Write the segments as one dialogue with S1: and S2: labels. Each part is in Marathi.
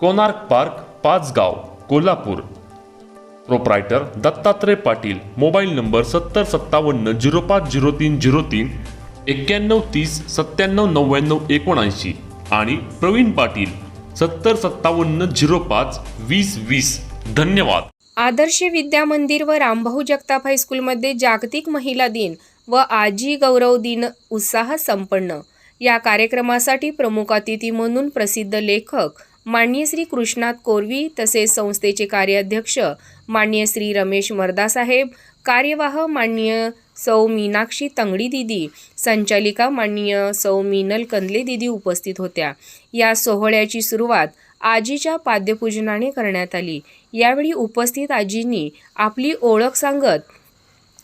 S1: Konark park Pachgaon Kolhapur. Proprietor Dattatray Patil mobile number सत्तर सत्तावन्न झिरो पाच झिरो तीन झिरो तीन एक्क्याण्णव तीस सत्त्याण्णव नव्याण्णव एकोणऐंशी आणि प्रवीण पाटील सत्तर सत्तावन्न झिरो पाच वीस वीस. धन्यवाद.
S2: आदर्श विद्या मंदिर व रामभाऊ जगताप हायस्कूलमध्ये जागतिक महिला दिन व आजी गौरव दिन उत्साह संपन्न. या कार्यक्रमासाठी प्रमुख अतिथी म्हणून प्रसिद्ध लेखक मान्य श्री कृष्णात कोरवी तसेच संस्थेचे कार्याध्यक्ष मान्य श्री रमेश मर्दासाहेब कार्यवाह मान्य सौ मीनाक्षी तंगडी दिदी संचालिका माननीय सौ मीनल कंदले दिदी उपस्थित होत्या. या सोहळ्याची सुरुवात आजीच्या पाद्यपूजनाने करण्यात आली. यावेळी उपस्थित आजींनी आपली ओळख सांगत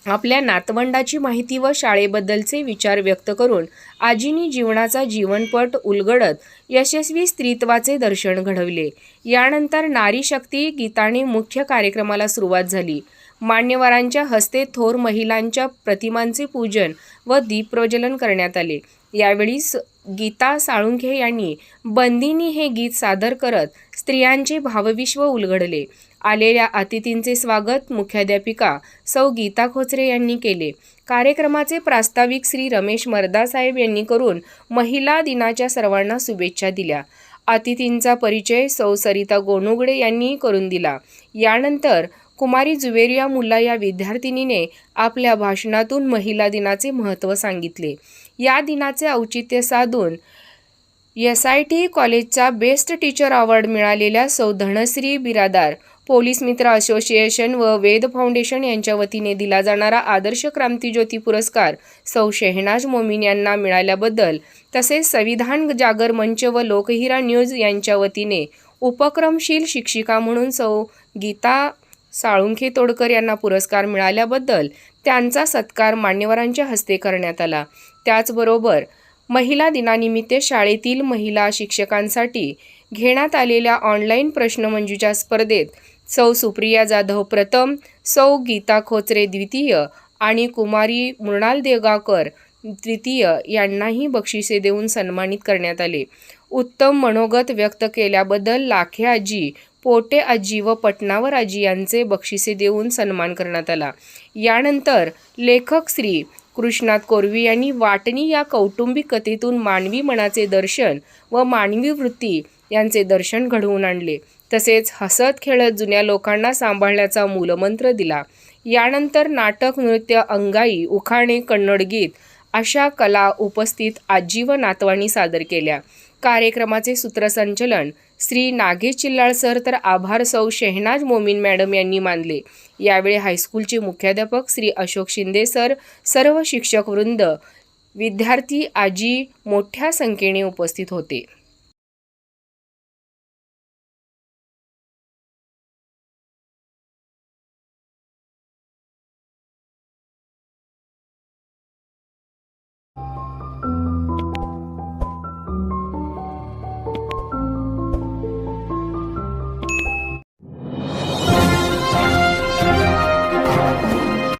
S2: आपल्या नातवंडाची माहिती व शाळेबद्दलचे विचार व्यक्त करून आजींनी जीवनाचा जीवनपट उलगडत यशस्वी स्त्रीत्वाचे दर्शन घडवले. यानंतर नारी शक्ती गीताने मुख्य कार्यक्रमाला सुरुवात झाली. मान्यवरांच्या हस्ते थोर महिलांच्या प्रतिमांचे पूजन व दीपप्रज्वलन करण्यात आले. यावेळी स- गीता साळुंखे यांनी बंदिनी हे गीत सादर करत स्त्रियांचे भावविश्व उलगडले. आलेल्या अतिथींचे स्वागत मुख्याध्यापिका सौ गीता खोचरे यांनी केले. कार्यक्रमाचे प्रास्ताविक श्री रमेश मर्दासाहेब यांनी करून महिला दिनाच्या सर्वांना शुभेच्छा दिल्या. अतिथींचा परिचय सौ सरिता गोनुगडे यांनी करून दिला. यानंतर कुमारी जुवेरिया मुल्ला या विद्यार्थिनीने आपल्या भाषणातून महिला दिनाचे महत्त्व सांगितले. या दिनाचे औचित्य साधून एस आय टी कॉलेजचा बेस्ट टीचर अवॉर्ड मिळालेल्या सौ धनश्री बिरादार. पोलीस मित्र असोसिएशन व वेद फाउंडेशन यांच्या वतीने दिला जाणारा आदर्श क्रांतिज्योती पुरस्कार सौ शेहनाज मोमीन यांना मिळाल्याबद्दल तसेच संविधान जागर मंच व लोकहिरा न्यूज यांच्या वतीने उपक्रमशील शिक्षिका म्हणून सौ गीता साळुंखे तोडकर यांना पुरस्कार मिळाल्याबद्दल त्यांचा सत्कार मान्यवरांच्या हस्ते करण्यात आला. त्याचबरोबर महिला दिनानिमित्त शाळेतील महिला शिक्षकांसाठी घेण्यात आलेल्या ऑनलाईन प्रश्नमंजुषा स्पर्धेत सौ सुप्रिया जाधव प्रथम सौ गीता खोचरे द्वितीय आणि कुमारी मृणाल देगाकर तृतीय यांनाही बक्षिसे देऊन सन्मानित करण्यात आले. उत्तम मनोगत व्यक्त केल्याबद्दल लाखे आजी पोटे आजी व पटनावर आजी यांचे बक्षिसे देऊन सन्मान करण्यात आला. यानंतर लेखक श्री कृष्णात कोरवी यांनी वाटणी या कौटुंबिक कथेतून मानवी मनाचे दर्शन व मानवी वृत्ती यांचे दर्शन घडवून आणले. तसेच हसत खेळत जुन्या लोकांना सांभाळण्याचा मूलमंत्र दिला. यानंतर नाटक नृत्य अंगाई उखाणे कन्नड गीत अशा कला उपस्थित आजी व नातवांनी सादर केल्या. कार्यक्रमाचे सूत्रसंचलन श्री नागेश चिल्लाळ सर तर आभार सौ शेहनाज मोमीन मॅडम यांनी मानले. यावेळी हायस्कूलचे मुख्याध्यापक श्री अशोक शिंदे सर सर्व शिक्षक वृंद विद्यार्थी आजी मोठ्या संख्येने उपस्थित होते.